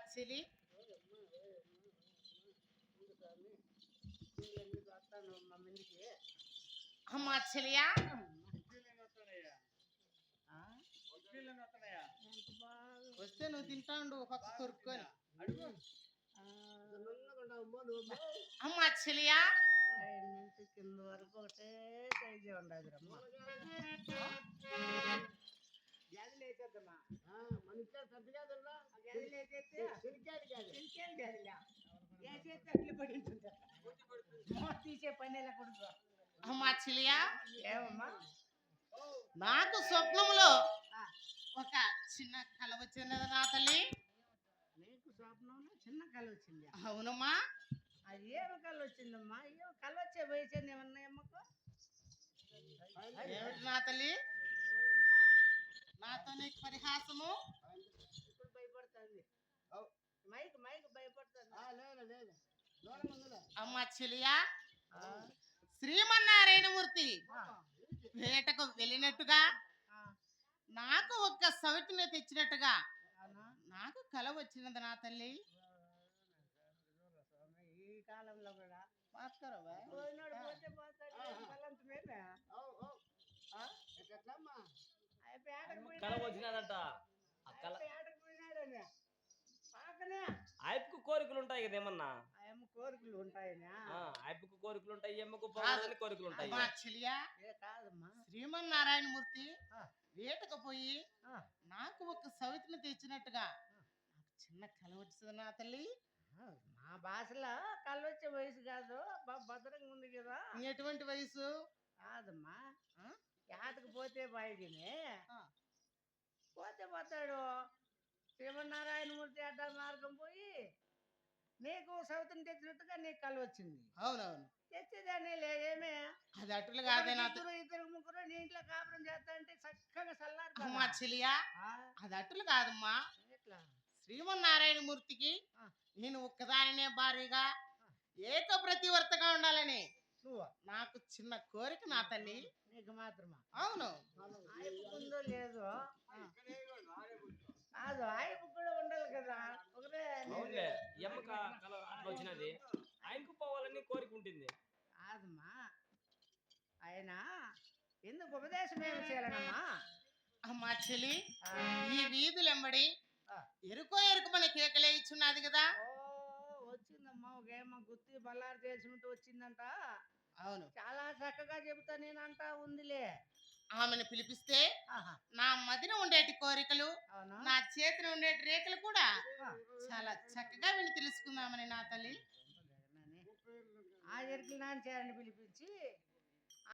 సాక్షిలి అమ్మా వస్తే నువ్వు తింటాండు పక్క కొరుక్కొని. అమ్మా చెలియా నుంచి కింద వరకు ఒకటే ఉండదు రమ్మా మన ఇట్లా తీసే పని కొడుకు. అమ్మా చెలియా. ఏమమ్మా? నాకు స్వప్నములో ఒక చిన్న కల వచ్చింది కదా నా తల్లి? నీకు స్వప్నంలో చిన్న కళ వచ్చింది. అవునమ్మా. అది ఏమి కళ వచ్చిందమ్మా? ఏం కళ వచ్చే వయసు ఏమన్నా అమ్మకు ఏమిటి నా తల్లి? నాతో నీకు పరిహాసము. అమ్మా చెలియా? శ్రీమన్నారాయణమూర్తి. వేటకు వెళ్ళినట్టుగా? నాకు ఒక్క సవిటిని తెచ్చినట్టుగా? నాకు కల వచ్చినది నా తల్లి? ఈ కాలంలో కూడా వచ్చినదంట ఆయప్పకు కోరికలు ఉంటాయి కదా ఏమన్నా? ఆయమ్మ కోరికలు ఉంటాయనా ఆ, ఆయప్పకు కోరికలు ఉంటాయి ఎమ్మకు పోవాలని కోరికలు ఉంటాయి శ్రీమన్నారాయణమూర్తి ఆ. వేటకు పోయి ఆ, నాకు ఒక సవితిని తెచ్చినట్టుగా నాకు చిన్న వచ్చింది నా తల్లి. మా భాషలో కళ్ళు వచ్చే వయసు కాదు. భద్రంగా ఉంది కదా. ఎటువంటి వయసు? కాదమ్మా. ఆ? యాతకు పోతే బాయిదినే. ఆ. పోతే పోతాడు. శ్రీమన్నారాయణమూర్తి అడ్డ మార్గం పోయి నీకు సౌతిని తెచ్చినట్టుగా నీకు కళ్ళు వచ్చింది. అవునవును. తెచ్చేదాన్ని లేదేమే అది అటులు కాదే నా ఇద్దరు ఇద్దరు ముగ్గురు నీ ఇంట్లో కాపురం చేస్తా అంటే చక్కగా చల్లారు అమ్మా చెలియా. అది అటులు కాదమ్మా. శ్రీమన్నారాయణమూర్తికి. నేను ఒక్కదానినే భారీగా ఏక ప్రతివర్తగా ఉండాలని. నాకు చిన్న కోరిక నా తల్లి. నీకు మాత్రమా? అవును. ఉందో లేదో. కాదు ఆయపు కూడా ఉండాలి కదా. ఒకరే అవునులే అట్లా వచ్చినది. ఆయనకు పోవాలని కోరిక ఉంటుంది. కాదమ్మా ఆయన ఎందుకు ఉపదేశం ఏమి చేయాలనమ్మా? అమ్మా చెలి ఆ, ఈ వీధులెంబడి ఆ. ఎరుకో ఎరుకమని కేకలే ఇచ్చున్నది కదా. ఓ వచ్చిందమ్మా ఒకేమో గుత్తి బల్లారు చేసుకుంటూ వచ్చిందంట. అవును. చాలా చక్కగా చెబుతా నేనంటా ఉందిలే. ఆమెను పిలిపిస్తే నా మదిన ఉండేటి కోరికలు నా చేతిన ఉండేటి రేఖలు కూడా చాలా చక్కగా విని తెలుసుకుందామని నా తల్లి. ఆ ఎరుకులు నాన్న చేరని పిలిపించి